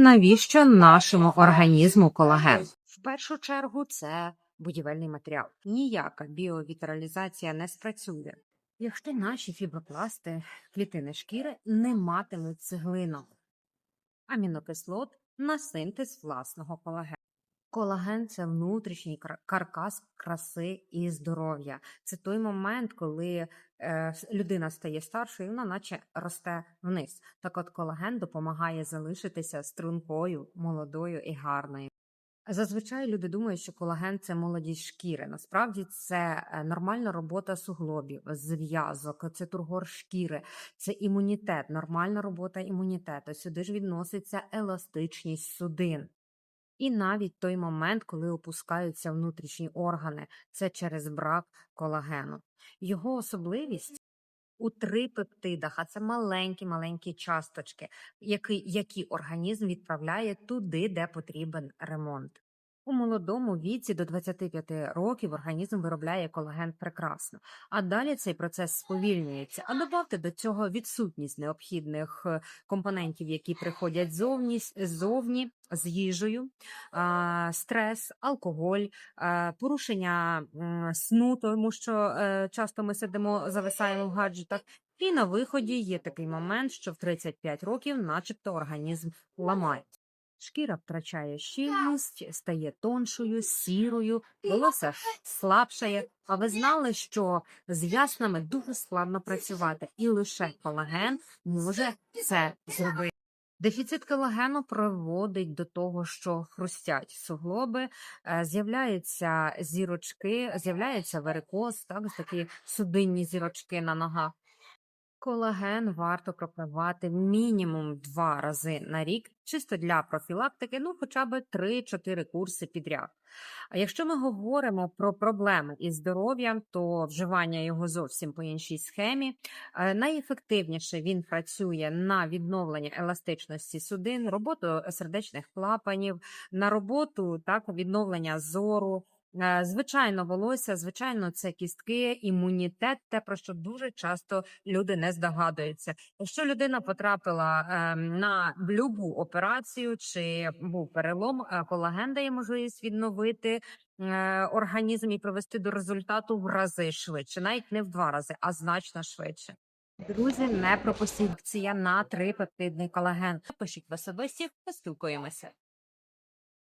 Навіщо нашому організму колаген? В першу чергу це будівельний матеріал. Ніяка біовітралізація не спрацює, якщо наші фібропласти клітини шкіри не матимуть цеглинок амінокислот на синтез власного колагену. Колаген це внутрішній каркас краси і здоров'я. Це той момент, коли е, людина стає старшою, і вона наче росте вниз. Так от колаген допомагає залишитися стрункою, молодою і гарною. Зазвичай люди думають, що колаген це молодість шкіри. Насправді це е, нормальна робота суглобів, зв'язок, це тургор шкіри, це імунітет, нормальна робота імунітету. Сюди ж відноситься еластичність судин. І навіть той момент, коли опускаються внутрішні органи, це через брак колагену. Його особливість у три пептидах, а це маленькі-маленькі часточки, які, які організм відправляє туди, де потрібен ремонт. У молодому віці до 25 років організм виробляє колаген прекрасно, а далі цей процес сповільнюється. А додавте до цього відсутність необхідних е, компонентів, які приходять зовні, ззовні з їжею, стрес, алкоголь, порушення сну, тому що е, часто ми сидимо, зависаємо в гаджетах. І на виході є такий момент, що в 35 років, начебто, організм ламає. Шкіра втрачає щільність, стає тоншою, сірою, волосся слабшає. А ви знали, що з яснами дуже складно працювати, і лише колаген може це зробити. Дефіцит колагену приводить до того, що хрустять суглоби, е, з'являються зірочки, з'являється варикоз, так, такі судинні зірочки на ногах. Колаген варто пропивати мінімум два рази на рік, чисто для профілактики, ну хоча б 3-4 курси підряд. А якщо ми говоримо про проблеми із здоров'ям, то вживання його зовсім по іншій схемі. Е, Найефективніше він працює на відновлення еластичності судин, роботу сердечних клапанів, на роботу так відновлення зору. Е, Звичайно, волосся, звичайно, це кістки, імунітет, те про що дуже часто люди не здогадуються. Якщо людина потрапила ем, на любу операцію чи був перелом, е, колаген дає можливість відновити е, організм і привести до результату в рази швидше, навіть не в два рази, а значно швидше. Друзі, не пропустіть акція на три пептидний колаген. Пишіть в особисті, поспілкуємося.